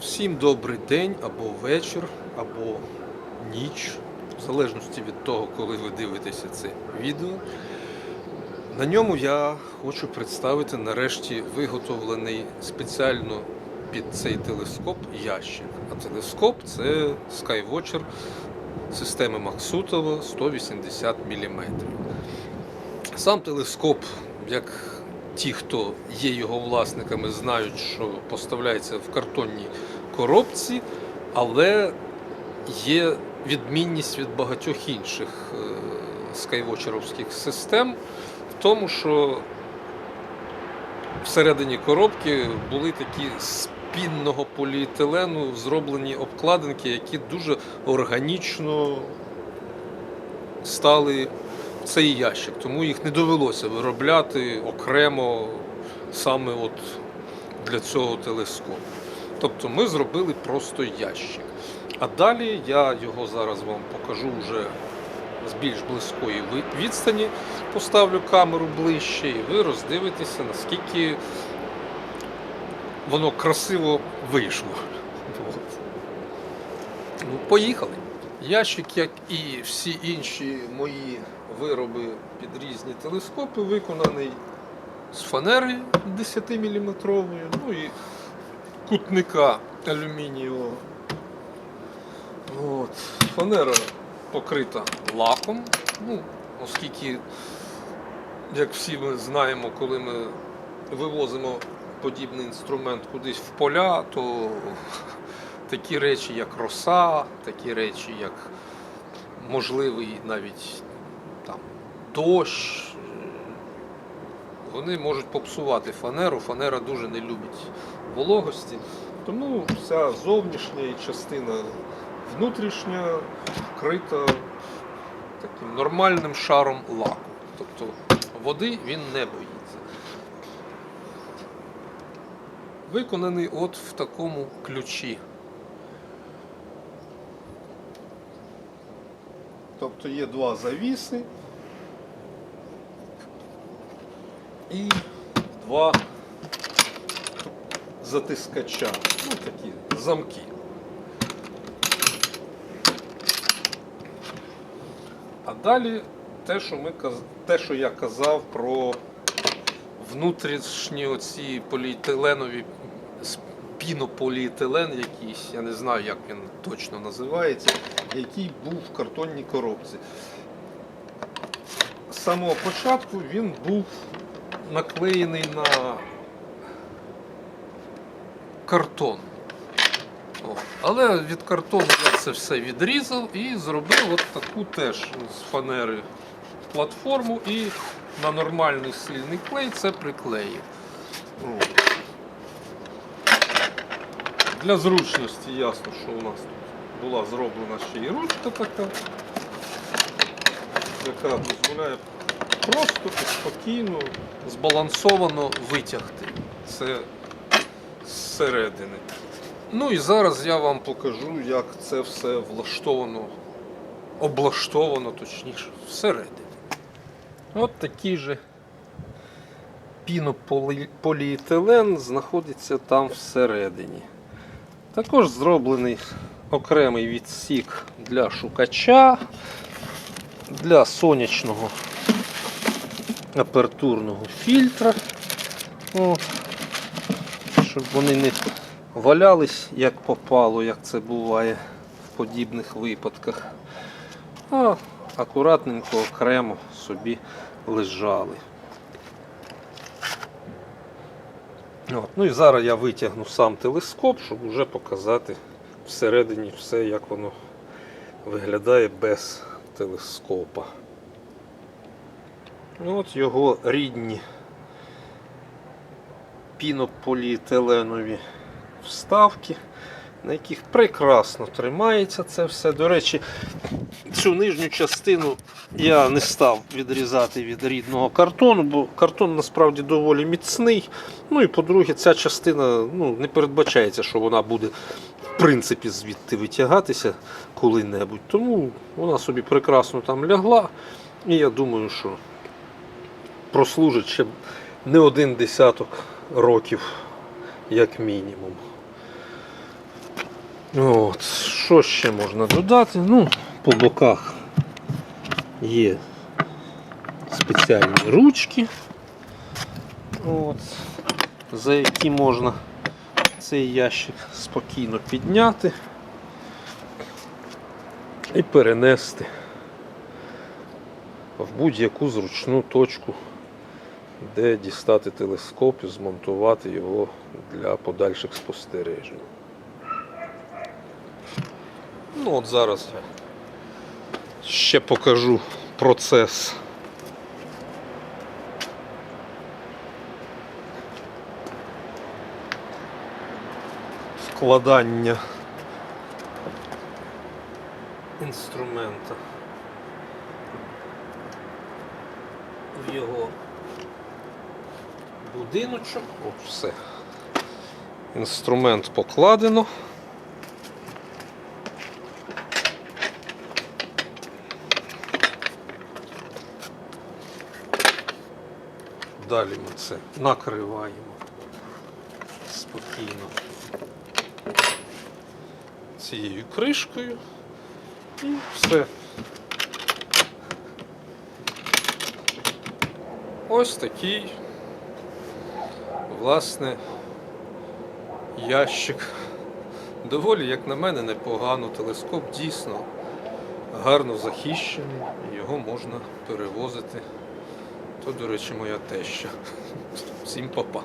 Всім добрий день або вечір, або ніч, в залежності від того, коли ви дивитеся це відео. На ньому я хочу представити нарешті виготовлений спеціально під цей телескоп ящик. А телескоп це Skywatcher системи Максутова 180 мм. Сам телескоп, як ті, хто є його власниками, знають, що поставляється в картонній коробці, але є відмінність від багатьох інших е, скайвочеровських систем в тому, що всередині коробки були такі з пінного поліетилену зроблені обкладинки, які дуже органічно стали цей ящик. Тому їх не довелося виробляти окремо саме от для цього телескопу. Тобто ми зробили просто ящик. А далі я його зараз вам покажу вже з більш близької відстані, поставлю камеру ближче, і ви роздивитеся, наскільки воно красиво вийшло. От. Ну, поїхали. Ящик, як і всі інші мої вироби під різні телескопи, виконаний з фанери 10-мм, ну і кутника алюмінієвого. От. Фанера покрита лаком. Ну, оскільки, як всі ми знаємо, коли ми вивозимо подібний інструмент кудись в поля, то такі речі, як роса, такі речі, як можливий навіть там дощ, е, вони можуть попсувати фанеру. Фанера дуже не любить вологості. Тому вся зовнішня частина внутрішня вкрита таким нормальним шаром лаку. Тобто води він не боїться. Виконаний от в такому ключі. Тобто є два завіси і два затискача. Ну, такі замки. А далі те, що, ми, те, що я казав про внутрішні оці поліетиленові пінополіетилен якийсь, я не знаю, як він точно називається, який був в картонній коробці. З самого початку він був наклеєний на картон. О. Але від картону я це все відрізав і зробив от таку теж з фанери платформу і на нормальний сильний клей це приклеїв. О. Для зручності ясно, що у нас тут була зроблена ще і ручка така, яка дозволяє просто спокійно, збалансовано витягти це зсередини. Ну і зараз я вам покажу, як це все влаштовано, облаштовано, точніше, всередині. От такий же пінополіетилен знаходиться там всередині. Також зроблений окремий відсік для шукача, для сонячного апертурного фільтра. О, щоб вони не валялись як попало, як це буває в подібних випадках. А акуратненько окремо собі лежали. От. Ну і зараз я витягну сам телескоп, щоб вже показати всередині все, як воно виглядає без телескопа. Ну, От його рідні пінополіетиленові вставки, на яких прекрасно тримається це все. До речі, цю нижню частину я не став відрізати від рідного картону, бо картон насправді доволі міцний. Ну і по-друге, ця частина ну, не передбачається, що вона буде в принципі звідти витягатися коли-небудь. Тому вона собі прекрасно там лягла. І я думаю, що прослужить ще не один десяток років, як мінімум. От, що ще можна додати? Ну, по боках є спеціальні ручки, от, за які можна цей ящик спокійно підняти і перенести в будь-яку зручну точку, де дістати телескоп і змонтувати його для подальших спостережень. Ну от зараз ще покажу процес. Вкладання інструмента в його будиночок. От все. Інструмент покладено. Далі ми це накриваємо спокійно цією кришкою і все. Ось такий, власне, ящик. Доволі, як на мене, непогано. Телескоп дійсно гарно захищений, його можна перевозити. То, до речі, моя теща. Всім папа.